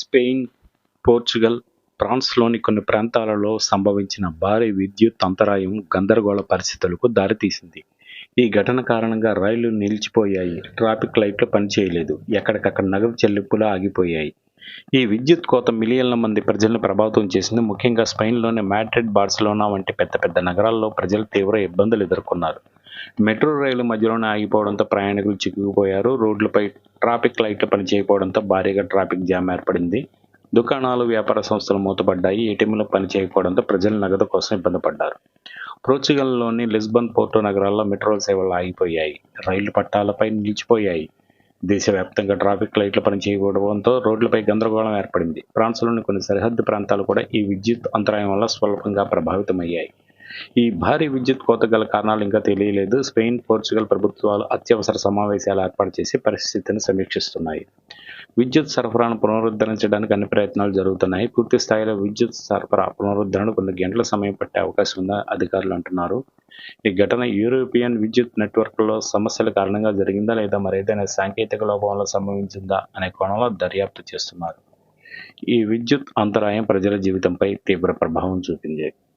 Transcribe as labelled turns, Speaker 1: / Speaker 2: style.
Speaker 1: Spain, Portugal, ఫ్రాన్స్లోని కొన్ని ప్రాంతాలలో సంభవించిన భారీ విద్యుత్ అంతరాయం గందరగోళ పరిస్థితులకు దారితీసింది. ఈ ఘటన కారణంగా రైళ్ళు నిలిచిపోయాయి, ట్రాఫిక్ లైట్లు పనిచేయలేదు, ఎక్కడికక్కడ నగదు చెల్లింపులు ఆగిపోయాయి. ఈ విద్యుత్ కోత మిలియన్ల మంది ప్రజలను ప్రభావితం చేసింది. ముఖ్యంగా స్పెయిన్లోని మాడ్రిడ్, బార్సిలోనా వంటి పెద్ద పెద్ద నగరాల్లో ప్రజలు తీవ్ర ఇబ్బందులు ఎదుర్కొన్నారు. మెట్రో రైలు మధ్యలోనే ఆగిపోవడంతో ప్రయాణికులు చిక్కుకుపోయారు. రోడ్లపై ట్రాఫిక్ లైట్లు పనిచేయకపోవడంతో భారీగా ట్రాఫిక్ జామ్ ఏర్పడింది. దుకాణాలు, వ్యాపార సంస్థలు మూతపడ్డాయి. ఏటీఎంలు పనిచేయకపోవడంతో ప్రజలు నగదు కోసం ఇబ్బంది పడ్డారు. పోర్చుగల్లోని లిస్బన్, పోర్టో నగరాల్లో మెట్రో సేవలు ఆగిపోయాయి. రైలు పట్టాలపై నిలిచిపోయాయి. దేశవ్యాప్తంగా ట్రాఫిక్ లైట్లు పనిచేయకపోవడంతో రోడ్లపై గందరగోళం ఏర్పడింది. ఫ్రాన్స్లోని కొన్ని సరిహద్దు ప్రాంతాలు కూడా ఈ విద్యుత్ అంతరాయం వల్ల స్వల్పంగా ప్రభావితమయ్యాయి. ఈ భారీ విద్యుత్ కోత గల కారణాలు ఇంకా తెలియలేదు. స్పెయిన్, పోర్చుగల్ ప్రభుత్వాలు అత్యవసర సమావేశాలు ఏర్పాటు చేసి పరిస్థితిని సమీక్షిస్తున్నాయి. విద్యుత్ సరఫరాను పునరుద్ధరించడానికి అన్ని ప్రయత్నాలు జరుగుతున్నాయి. పూర్తి స్థాయిలో విద్యుత్ సరఫరా పునరుద్ధరణ కొన్ని గంటల సమయం పట్టే అవకాశం ఉందని అధికారులు అంటున్నారు. ఈ ఘటన యూరోపియన్ విద్యుత్ నెట్వర్క్లో సమస్యల కారణంగా జరిగిందా లేదా మరేదైనా సాంకేతిక లోపంలో సంభవించిందా అనే కోణంలో దర్యాప్తు చేస్తున్నారు. ఈ విద్యుత్ అంతరాయం ప్రజల జీవితంపై తీవ్ర ప్రభావం చూపింది.